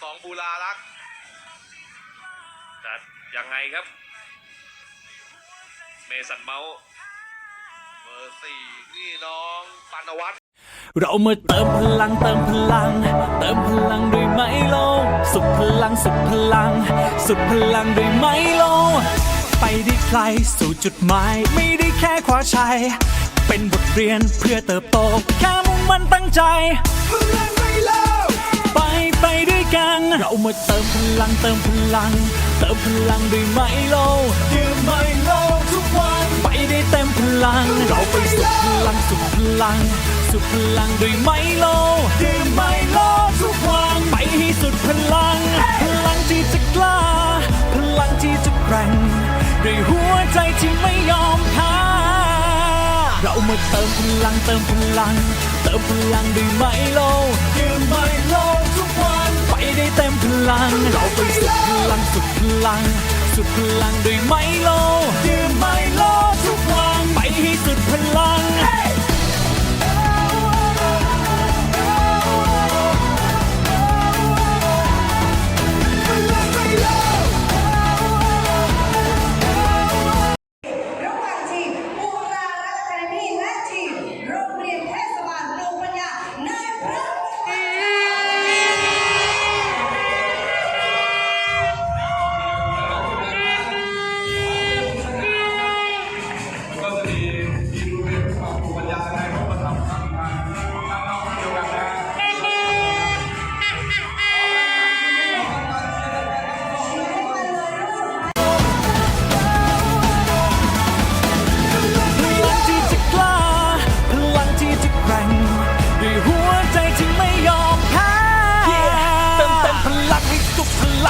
ของบูรารักษ์แต่ยังไงครับ เมสันเมาส์เบอร์สี่นี่น้องปานวัฒน์เรามาเติมพลังเติมพลัง เติมพลังด้วยไมโล สุดพลังสุดพลัง สุดพลังด้วยไมโล ไปได้ไกลสู่จุดหมาย ไม่ได้แค่คว้าชัย เป็นบทเรียนเพื่อเติบโตแค่มุ่งมั่นตั้งใจ ไปด้วยกัน เรามาเติมพลังเติมพลัง เติมพลังด้วยไมโลดื่มไมโลทุกวัน ไปได้เต็มพลัง เราไปสุดพลังสุดพลัง สุดพลังด้วยไมโลดื่มไมโลทุกวันไปให้สุดพลัง พลังที่จะกล้า พลังที่จะแกร่งด้วยหัวใจที่ไม่ยอมแพ้เรามาเติมพลังเติมพลัง เติมพลังด้วยไมโลดื่มไมโลทุกวัน ลัง เราไปสุดพลังสุดพลัง สุดพลังด้วยไมโล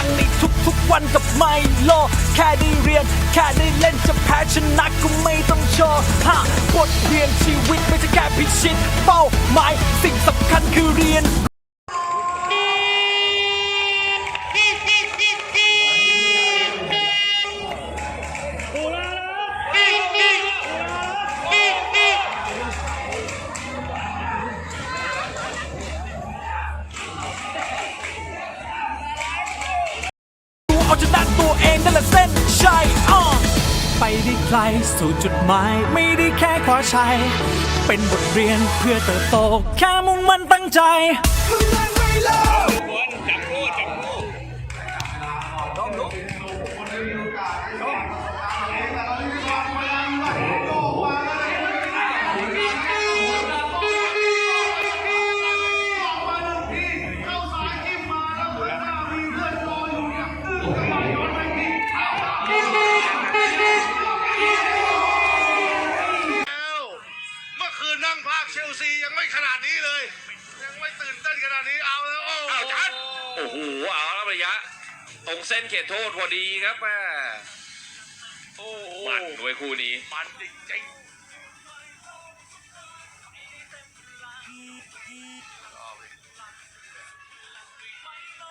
ลังในทุกๆวันกับไมโล แค่ได้เรียน แค่ได้เล่นจะแพ้ชนะก็ไม่ต้องโชว์ฮะบทเรียนชีวิตไม่ใช่แค่พิชิต เป้าหมายสิ่งสำคัญคือเรียน ไกลสู่จุดหมายไม่ได้แค่คว้าชัย เป็นบทเรียนเพื่อเติบโต แค่มุ่งมั่นตั้งใจแล้ว โทษพอดีครับแม่โอ้โหมันด้วยคู่นี้ มันจริงๆ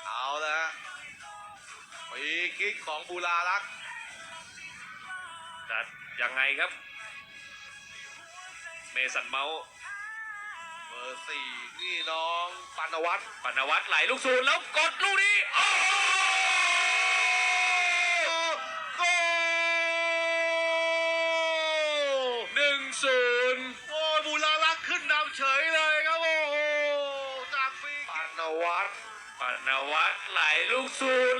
เอาละฮะปีกิ๊กของบูรารักษ์แต่ยังไงครับ เมสันเมาส์เบอร์สี่นี่น้องปานวัฒน์ปนวัตไหลลูกศูนย์แล้วกดลูกนี้โอ้ โอ้ยบูรารักษ์ขึ้นนำเฉยเลยครับโอ้โหจากฟรีปานวัฒน์ปนวัตไหลลูกสูน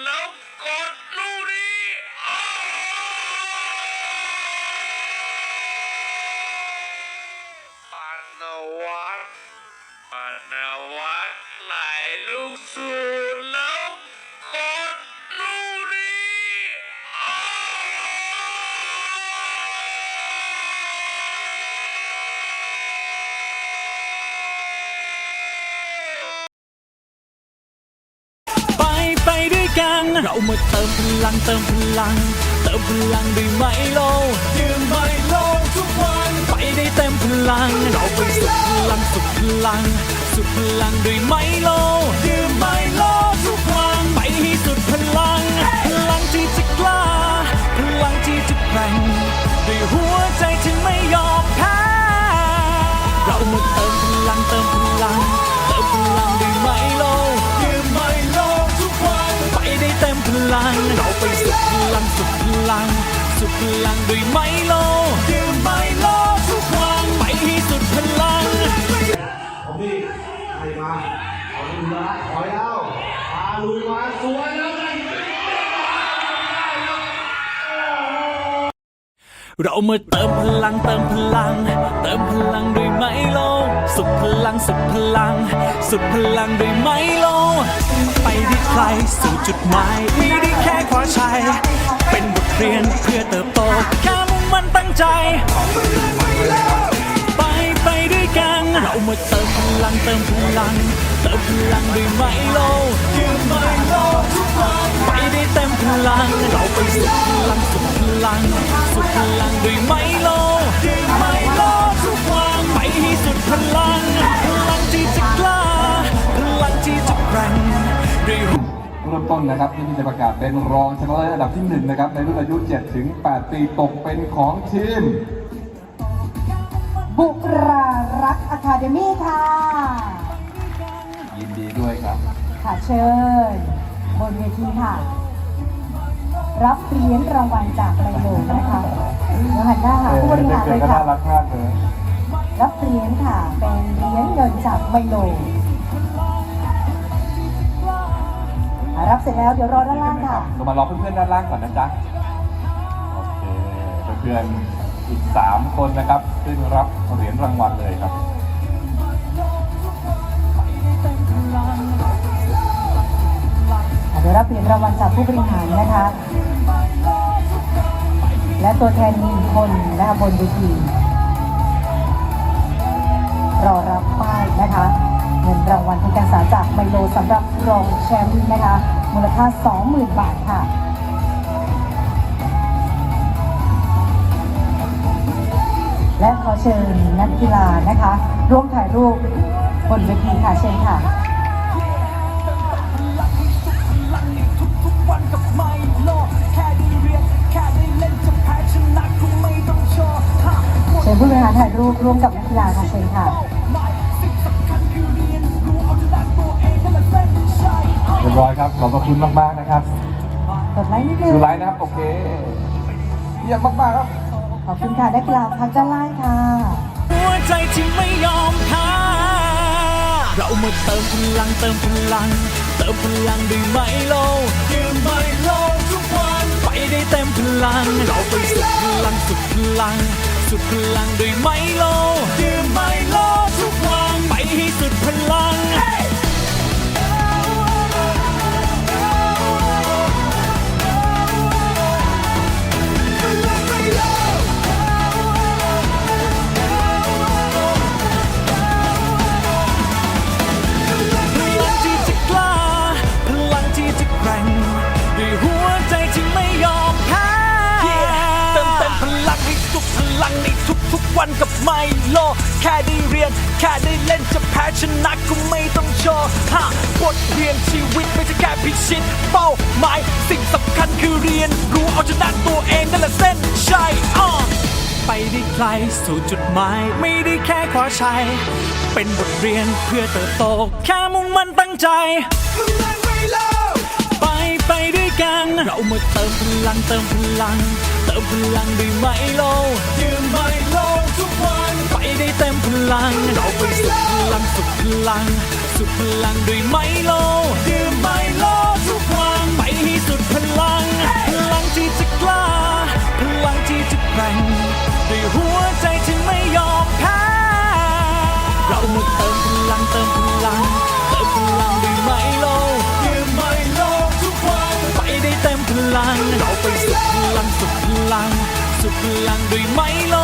เรามาเติมพลังเติมพลัง เติมพลังด้วยไมโลดื่มไมโลทุกวันไปได้เต็มพลัง เราไปสุดพลังสุดพลัง สุดพลังด้วยไมโลดื่ม พลัง เราไปสุดพลังสุดพลัง สุดพลังด้วยไมโลดื่มไมโลทุกวันไปที่สุดพลังผมพี่ใครมาขอลุยมาขอแล้วพาลุยมาสวยแล้วไง เรามาเติมพลังเติมพลัง เติมพลังด้วยไมโล สุดพลังสุดพลัง สุดพลังด้วยไมโล ไปได้ไกลสู่จุดหมายไม่ได้แค่คว้าชัย เป็นบทเรียนเพื่อเติบโตแค่มุ่งมั่นตั้งใจ ไปไปด้วยกัน เรามาเติมพลังเติมพลัง เติมพลังด้วยไมโลดื่มไมโลทุกวันไปได้เต็มพลัง เราไปสุดพลังสุด ลัง สุดพลังด้วยไมโลดื่มไมโลทุกวันไปให้สุดพลัง พลังที่จะกล้า พลังที่จะแกร่งด้วยเริ่มต้นนะครับที่จะประกาศเป็นรองชนะเลิศอันดับที่หนึ่งนะครับในรุ่นอายุ7ถึง8ปีตกเป็นของทีมบุรารักอะคาเดมี่ค่ะ ยินดีด้วยครับ ค่ะเชิญ บนเวทีค่ะ รับเหรียญรางวัลจากไมโลนะคะเดี๋ยวหันหน้าหาผู้บริหารเลยค่ะน่ารักมากเลยรับเหรียญค่ะ เป็นเหรียญเงินจากไมโลอะรับเสร็จแล้วเดี๋ยวรอด้านล่างค่ะเรามารอเพื่อนๆด้านล่างก่อนนะจ๊ะโอเคเพื่อนๆอีก 3 คนนะครับ ซึ่งรับเหรียญรางวัลเลยครับอะเดี๋ยวรับเหรียญรางวัลจากผู้บริหารนะคะ และตัวแทนหนึ่งคนนะคะบนเวทีรอรับป้ายนะคะเงินรางวัลทุนการศึกษาจากไมโลสำหรับรองแชมป์นะคะ มูลค่า 20,000 บาทค่ะและขอเชิญนักกีฬานะคะ ร่วมถ่ายรูปบนเวทีค่ะเชิญค่ะ ผู้บริหารถ่ายรูปร่วมกับนักกีฬาค่ะเชิญค่ะหมายสิ่งสำคัญคือเรียนรู้เอาชนะตัวเองนั่นแหละเส้นชัยเรียบร้อยครับขอบพระคุณมากๆนะครับกดไลค์นิดนึงดูไลน์นะครับโอเคเยี่ยมมากๆครับขอบคุณค่ะนักกีฬาพักด้านล่างค่ะหัวใจที่ไม่ยอมแพ้เรามาเติมพลังเติมพลัง เติมพลังด้วยไมโลดื่มไมโลทุกวันไปได้เต็มพลัง เราไปสุดพลังสุดพลัง สุดพลังด้วยไมโล ดื่มไมโลทุกวันไปให้สุดพลัง ไม่โลแค่ได้เรียน แค่ได้เล่นจะแพ้ชนะก็ไม่ต้องโชว์ฮะบทเรียนชีวิตไม่ใช่แค่พิชิต เป้าหมายสิ่งสำคัญคือเรียน รู้เอาชนะตัวเองนั่นแหละเส้นชัยอ่อไปได้ไกลสู่จุดหมาย ไม่ได้แค่คว้าชัย เป็นบทเรียนเพื่อเติบโต แค่มุ่งมั่นตั้งใจไปไปด้วยกัน เรามาเติมพลังเติมพลัง เติมพลังด้วยไมโลดื่มไมโล ทุกวันไปได้เต็มพลัง เราไปสุดพลังสุดพลัง สุดพลังด้วยไมโลดื่มไมโลทุกวันไปให้สุดพลัง พลังที่จะกล้า พลังที่จะแกร่งด้วยหัวใจที่ไม่ยอมแพ้ เรามาเติมพลังเติมพลัง เติมพลังด้วยไมโลดื่มไมโลทุกวันไปได้เต็มพลัง เราไปสุดพลังสุดพลัง สุดพลังด้วยไมโล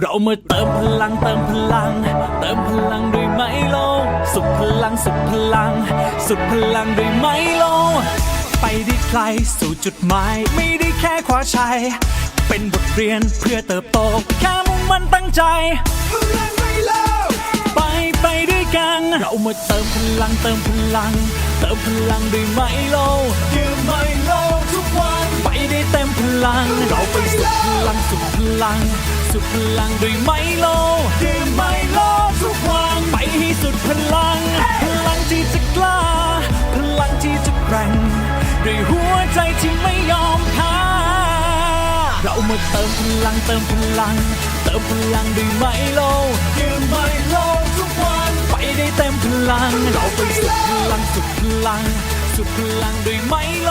เรามาเติมพลังเติมพลัง เติมพลังด้วยไมโล สุดพลังสุดพลัง สุดพลังด้วยไมโล ไปได้ไกลสู่จุดหมาย ไม่ได้แค่คว้าชัย เป็นบทเรียนเพื่อเติบโต แค่มุ่งมั่นตั้งใจไปไปด้วยกัน เรามาเติมพลังเติมพลัง เติมพลังด้วยไมโลดื่มไมโลทุกวัน ได้เต็มพลัง เราไปสุดพลังสุดพลัง สุดพลังด้วยไมโลดื่มไมโลทุกวันไปให้สุดพลัง พลังที่จะกล้า พลังที่จะแกร่งด้วยหัวใจที่ไม่ยอมแพ้เรามาเติมพลังเติมพลัง เติมพลังด้วยไมโลดื่มไมโลทุกวันไปได้เต็มพลัง เราไปสุดพลังสุดพลัง สุดพลังด้วยไมโล